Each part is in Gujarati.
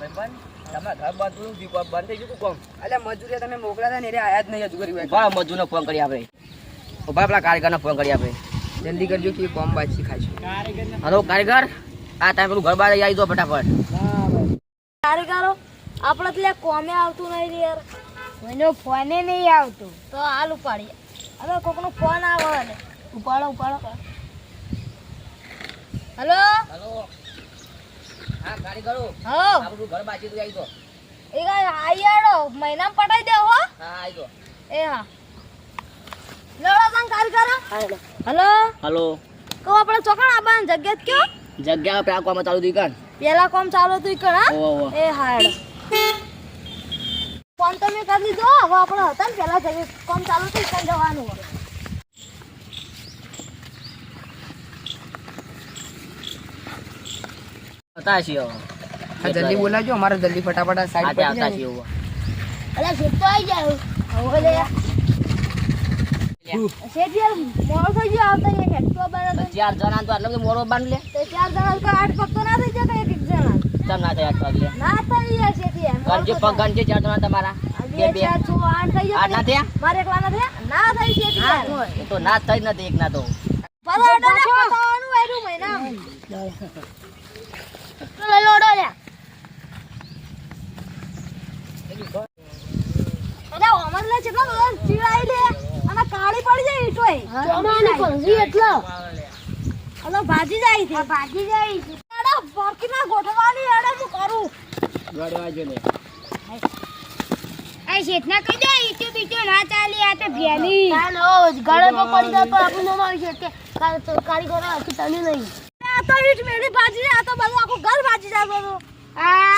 ઘર બંધ થઈ ગયું કોમ અલ્યા મજૂરી તમે હતા ને એટલે આયા જ નહીં હજુ કરી મજૂરને ફોન કરી આપણે ઊભા પેલા કારીગરને ફોન કરી આપણે જલ્દી કરજો કે કોમ બાજી હલો કારીગર આ ટાઈમ પેલું ઘર બહાર આવી દો ફટાફટ. કારીગરો આપણે કોમે આવતું નહીં રે યાર. મને ફોને નહીં આવતું. તો હાલ ઉપાડીએ. હવે કોકનો ફોન આવે ઉપાડો ઉપાડો. હલો? હલો. હા કારીગરો હો. આપણું ઘર બાજી તું આવી દો એ આઈ આડો મહિનામાં પટાઈ દે હો. હા આવી દો એ હા. લડો તને કારીગરો હલો? હલો. કહો આપણે ચોકણ આબાન જગ્યાત કયો? જગ્યા પેલા કોમ ચાલુ થઈ કાન પેલા કોમ ચાલુ હતું કણ હા? એ હા ફોન તમે કરી દીધો. હવે આપણે હતા ને પેલા જઈએ. કોમ ચાલુ થઈ કણ જવાનું. હવે હતા છીએ હવે. હા જલ્દી બોલાજો અમારે જલ્દી ફટાફટ સાઈડ પર આવતા છીએ. અલા શેઠ તો આવી જાય હવે લે. શેઠ યાર મોડો થઈ ગયો આવતા યાર હેઠ તો ચાર જણા તો આટલો મોડો બાંધ લે. તે ચાર જણા તો આઠ પગ ના થઈ જાય એક એક જણા. ચમ ના થાય આટલો લે ના થઈ જાય શેઠ યાર ચાર જણા તમારા. બે બે બે. ચાર છ આઠ થઈ આઠ ના થયા? મારે એકલા ના થયા? ના થઈ શેઠ યાર. તો ના થઈ નથી એક ના તો. પરો અડો ને મહિના તો લઈ લોડો લે અરે ઓમર લે ચીડાઈ લે અને કાળી પડી જાય ઈટોય ચોમાની પંજી એટલો. અલો ભાજી જાય છે. ભાજી જાય છે. અરે બરકીના ગોઠવાની અરે હું કરું? આ શેઠના કહી દે ઈટો બીટો ના ચાલી આ તો ભેલી. નો ગળે પર પડી જાય તો આપણું નામ આવી શકે કારીગરો આખી તને નહીં. આ તો ઈટ મેલી ભાજી આ તો બધું આખું ઘર ભાજી જાય બધું.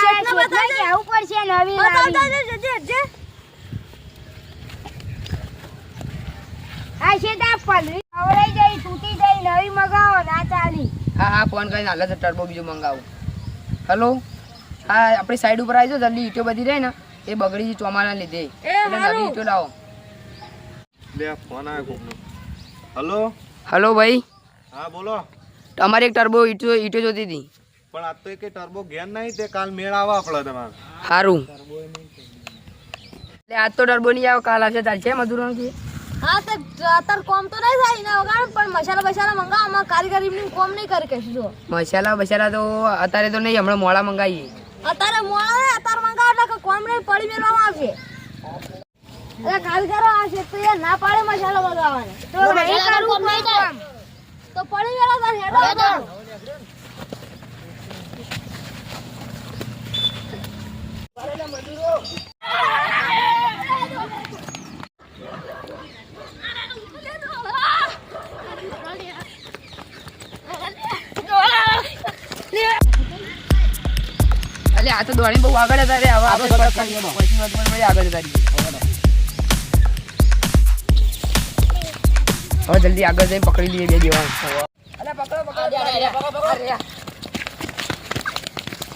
શેઠને બતાવી કેવું પડશે નવી બતાવતા જે જે જે આ આ પલરી આવડાઈ જાય તૂટી નવી મગાવો ના ચાલી. હા હા ફોન કરીને હાલ જ ટર્બો બીજો મંગાવું. હલો હા આપણી સાઈડ ઉપર આવી જાઓ જલ્દી ઈંટો બધી રહી ને. એ બગડી ગઈ ચોમાના લીધે. એટલે નવી ઈંટો લાવો. લે ફોન આવ્યો કોકનો. હલો હલો ભાઈ? હા બોલો. તમારે એક ટર્બો ઈંટો ઈટો જોતી હતી. પણ આ તો કે ટર્બો ગેન નહીં તે કાલ મેળ આવે આપણે તમારે. સારું એટલે આજ તો ટર્બો નહીં આવે કાલ આવશે ચાલશે મજૂરોથી હા તો અત્યારે કોમ તો નહીં થાય ને વગાડ પણ મસાલા બસાલા મંગાવો. આમાં કારીગરી ની કોમ નહીં કરી કશું જો. મસાલા બસાલા તો અત્યારે તો નહીં હમણાં મોડા મંગાવીએ અત્યારે મોડા ને અત્યારે મંગાવો એટલે કોમ નહીં પડી મેળવામાં આવશે એટલે કારીગરો આવશે તો એ ના પાડે મસાલો મંગાવવાને. તો નહીં કરવું કોમ. તો પડી મેળો તાર હેડો તાર. આ તો દોડી બહુ આગળ હતા રે હવે આપણે આપણે પછી પછી વાત પર આગળ હતા હવે જલ્દી આગળ જઈને પકડી લઈએ બે દેવા અલે પકડો પકડો અરે.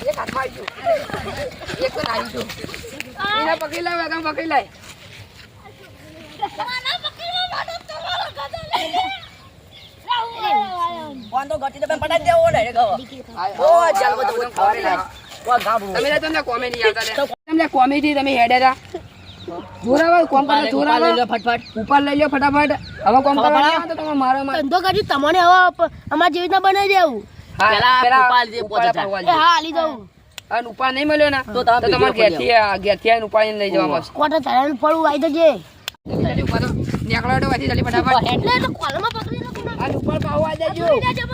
એક હાથમાં આવી ગયું. એક તો નારી ગયું. એને પકડી લાવ આગળ પકડી લાય ફોન તો પટાઈ દેવો ને ઓ ચાલ બધું બધું ખાવા લાય કોણ ગાબુ તમે તમને કોમેડી આવતા તમને કોમેડી તમે હેડે જોરાવા કોમ કરો જોરાવા. લો ફટફટ. ઉપર લઈ લો ફટાફટ. હવે કોમ કરવા તો તમે મારો ધંધો કરી તમને હવે અમારા જેવી રીતના બનાવી દેવું. પેલા ઉપાડ દે ઉપાડ એ હા હાલી દઉં અને ઉપાડ નહીં મળ્યો ને તો તો તમારે ઘેરથી ઘેરથી આવીને ઉપાડીને લઈ જવામાં આવશે કોટા ચડાવીને ફળું આવી જજે નીકળો હેડો, વાંચી જલ્દી ફટાફટ. એટલે તો કોલમાં પકડી નાખું આ ઉપર પાવો આવી જજો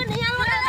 નહીં આવવાના.